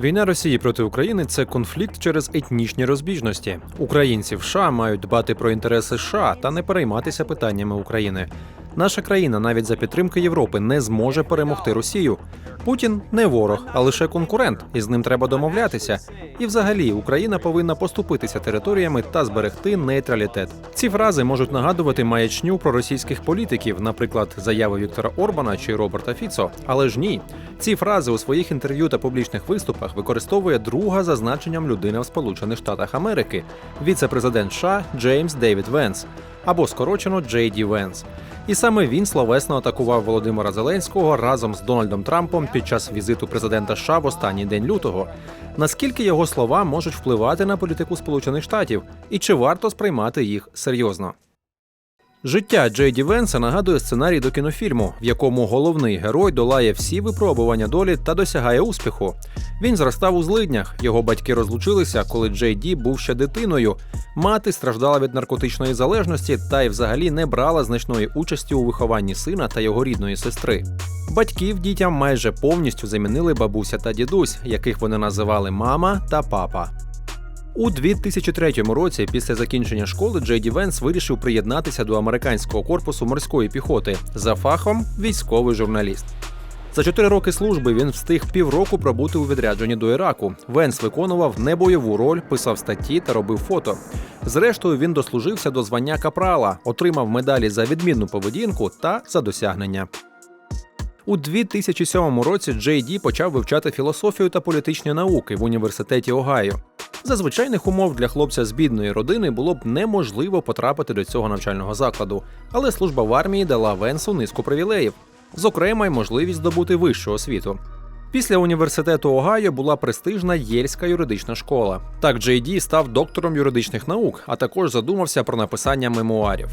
Війна Росії проти України це конфлікт через етнічні розбіжності. Українці в США мають дбати про інтереси США та не перейматися питаннями України. Наша країна навіть за підтримки Європи не зможе перемогти Росію. Путін не ворог, а лише конкурент, і з ним треба домовлятися. І взагалі Україна повинна поступитися територіями та зберегти нейтралітет. Ці фрази можуть нагадувати маячню про російських політиків, наприклад, заяви Віктора Орбана чи Роберта Фіцо. Але ж ні, ці фрази у своїх інтерв'ю та публічних виступах використовує друга за значенням людина в Сполучених Штатах Америки, віце-президент США Джеймс Дейвід Венс, або скорочено Джей Ді Венс. І саме він словесно атакував Володимира Зеленського разом з Дональдом Трампом під час візиту президента США в останній день лютого. Наскільки його слова можуть впливати на політику Сполучених Штатів, і чи варто сприймати їх серйозно? Життя Джей Ді Венса нагадує сценарій до кінофільму, в якому головний герой долає всі випробування долі та досягає успіху. Він зростав у злиднях. Його батьки розлучилися, коли Джей Ді був ще дитиною. Мати страждала від наркотичної залежності та й взагалі не брала значної участі у вихованні сина та його рідної сестри. Батьків дітям майже повністю замінили бабуся та дідусь, яких вони називали мама та папа. У 2003 році, після закінчення школи, Джей Ді Венс вирішив приєднатися до американського корпусу морської піхоти за фахом військовий журналіст. За чотири роки служби він встиг півроку пробути у відрядженні до Іраку. Венс виконував небойову роль, писав статті та робив фото. Зрештою, він дослужився до звання капрала, отримав медалі за відмінну поведінку та за досягнення. У 2007 році Джей Ді почав вивчати філософію та політичні науки в університеті Огайо. За звичайних умов для хлопця з бідної родини було б неможливо потрапити до цього навчального закладу, але служба в армії дала Венсу низку привілеїв, зокрема й можливість здобути вищу освіту. Після університету Огайо була престижна Єльська юридична школа. Так Джей Ді став доктором юридичних наук, а також задумався про написання мемуарів.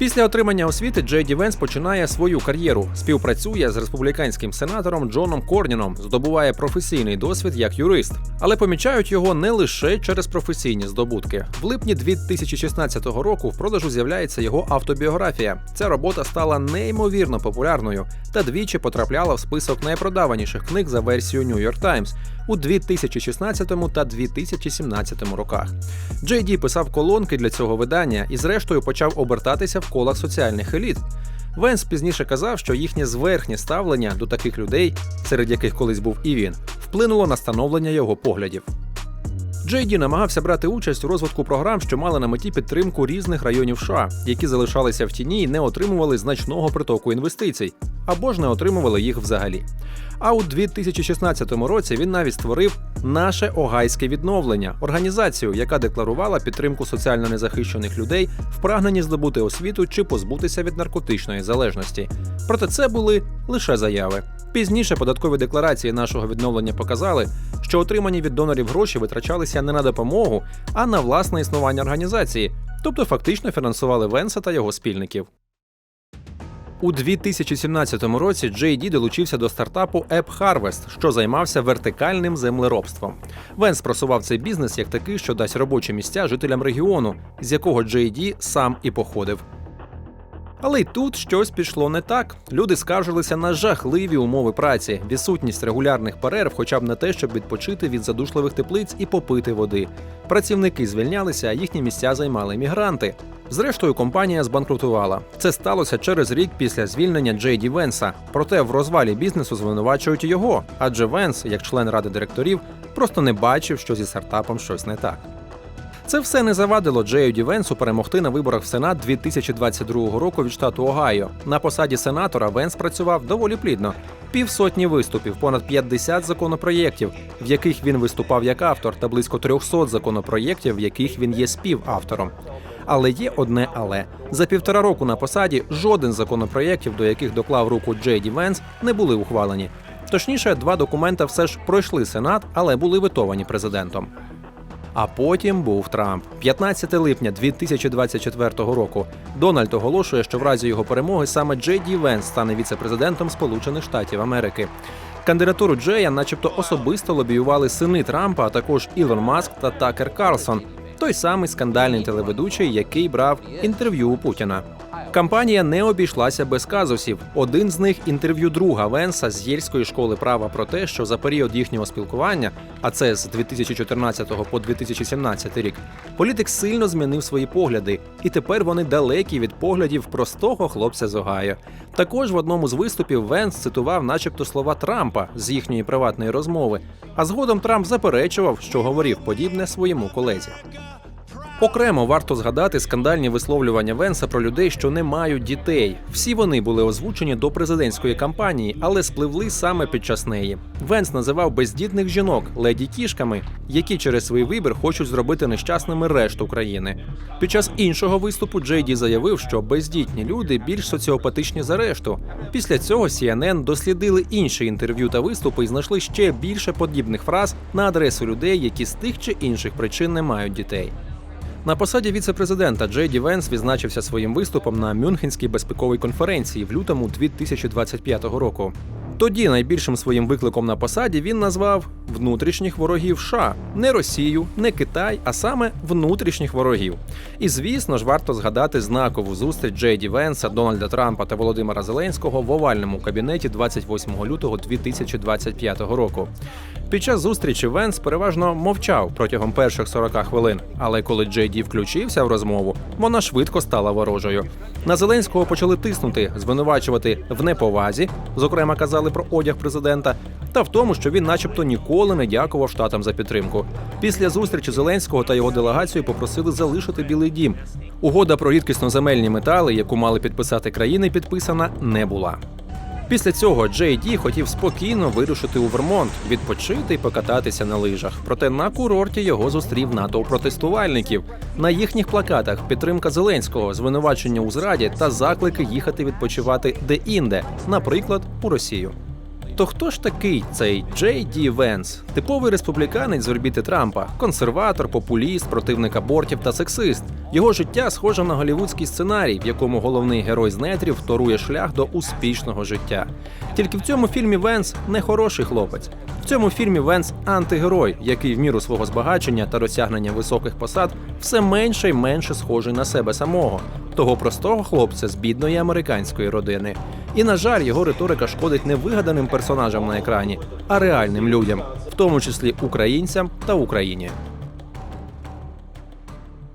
Після отримання освіти Джей Ді Венс починає свою кар'єру, співпрацює з республіканським сенатором Джоном Корніном, здобуває професійний досвід як юрист, але помічають його не лише через професійні здобутки. В липні 2016 року в продажу з'являється його автобіографія. Ця робота стала неймовірно популярною та двічі потрапляла в список найпродаваніших книг за версією New York Times у 2016 та 2017 роках. Джей Ді писав колонки для цього видання і, зрештою, почав обертатися в колах соціальних еліт. Венс пізніше казав, що їхнє зверхнє ставлення до таких людей, серед яких колись був і він, вплинуло на становлення його поглядів. Ді намагався брати участь у розвитку програм, що мали на меті підтримку різних районів США, які залишалися в тіні і не отримували значного притоку інвестицій, або ж не отримували їх взагалі. А у 2016 році він навіть створив наше Огайське відновлення організацію, яка декларувала підтримку соціально незахищених людей в прагненні здобути освіту чи позбутися від наркотичної залежності. Проте це були лише заяви. Пізніше податкові декларації нашого відновлення показали, що отримані від донорів гроші витрачалися не на допомогу, а на власне існування організації, тобто фактично фінансували Венса та його спільників. У 2017 році Ді долучився до стартапу App Harvest, що займався вертикальним землеробством. Венс просував цей бізнес як такий, що дасть робочі місця жителям регіону, з якого Ді сам і походив. Але й тут щось пішло не так. Люди скаржилися на жахливі умови праці, відсутність регулярних перерв, хоча б на те, щоб відпочити від задушливих теплиць і попити води. Працівники звільнялися, а їхні місця займали мігранти. Зрештою, компанія збанкрутувала. Це сталося через рік після звільнення Джей Ді Венса. Проте в розвалі бізнесу звинувачують його, адже Венс, як член ради директорів, просто не бачив, що зі стартапом щось не так. Це все не завадило Джею Ді Венсу перемогти на виборах в Сенат 2022 року від штату Огайо. На посаді сенатора Венс працював доволі плідно. Півсотні виступів, понад 50 законопроєктів, в яких він виступав як автор, та близько 300 законопроєктів, в яких він є співавтором. Але є одне але за півтора року на посаді жоден законопроєктів, до яких доклав руку Джей Ді Венс, не були ухвалені. Точніше, два документа все ж пройшли сенат, але були витовані президентом. А потім був Трамп. 15 липня 2024 року. Дональд оголошує, що в разі його перемоги саме Джей Ді Венс стане віце-президентом Сполучених Штатів Америки. Кандидатуру Джея, начебто, особисто лобіювали сини Трампа, а також Ілон Маск та Такер Карлсон, той самий скандальний телеведучий, який брав інтерв'ю у Путіна. Кампанія не обійшлася без казусів. Один з них інтерв'ю друга Венса з Єльської школи права про те, що за період їхнього спілкування, а це з 2014 по 2017 рік, політик сильно змінив свої погляди, і тепер вони далекі від поглядів простого хлопця з Огайо. Також в одному з виступів Венс цитував, начебто, слова Трампа з їхньої приватної розмови. А згодом Трамп заперечував, що говорив подібне своєму колезі. Окремо варто згадати скандальні висловлювання Венса про людей, що не мають дітей. Всі вони були озвучені до президентської кампанії, але спливли саме під час неї. Венс називав бездітних жінок леді кішками, які через свій вибір хочуть зробити нещасними решту країни. Під час іншого виступу Джей Ді заявив, що бездітні люди більш соціопатичні за решту. Після цього CNN дослідили інші інтерв'ю та виступи і знайшли ще більше подібних фраз на адресу людей, які з тих чи інших причин не мають дітей. На посаді віце-президента Джей Ді Венс відзначився своїм виступом на Мюнхенській безпековій конференції в лютому 2025 року. Тоді найбільшим своїм викликом на посаді він назвав внутрішніх ворогів США. не Росію, не Китай, а саме внутрішніх ворогів. І звісно ж, варто згадати знакову зустріч Джей Ді Венса, Дональда Трампа та Володимира Зеленського в овальному кабінеті 28 лютого 2025 року. Під час зустрічі Венс переважно мовчав протягом перших 40 хвилин. Але коли Джей Ді включився в розмову, вона швидко стала ворожою. На Зеленського почали тиснути, звинувачувати в неповазі, зокрема казали про одяг президента, та в тому, що він, начебто, ніколи не дякував штатам за підтримку. Після зустрічі Зеленського та його делегацію попросили залишити Білий Дім. Угода про рідкісноземельні метали, яку мали підписати країни, підписана не була. Після цього Джей Ді хотів спокійно вирушити у Вермонт, відпочити і покататися на лижах. Проте на курорті його зустрів натовп протестувальників. На їхніх плакатах підтримка Зеленського, звинувачення у зраді та заклики їхати відпочивати де-інде, наприклад, у Росію. То хто ж такий цей Джей Ді Венс? Типовий республіканець з орбіти Трампа, консерватор, популіст, противник абортів та сексист. Його життя схоже на голівудський сценарій, в якому головний герой з нетрів торує шлях до успішного життя. Тільки в цьому фільмі Венс не хороший хлопець. В цьому фільмі Венс антигерой, який в міру свого збагачення та досягнення високих посад все менше й менше схожий на себе самого, того простого хлопця з бідної американської родини. І на жаль, його риторика шкодить не вигаданим персонажам на екрані, а реальним людям, в тому числі українцям та Україні.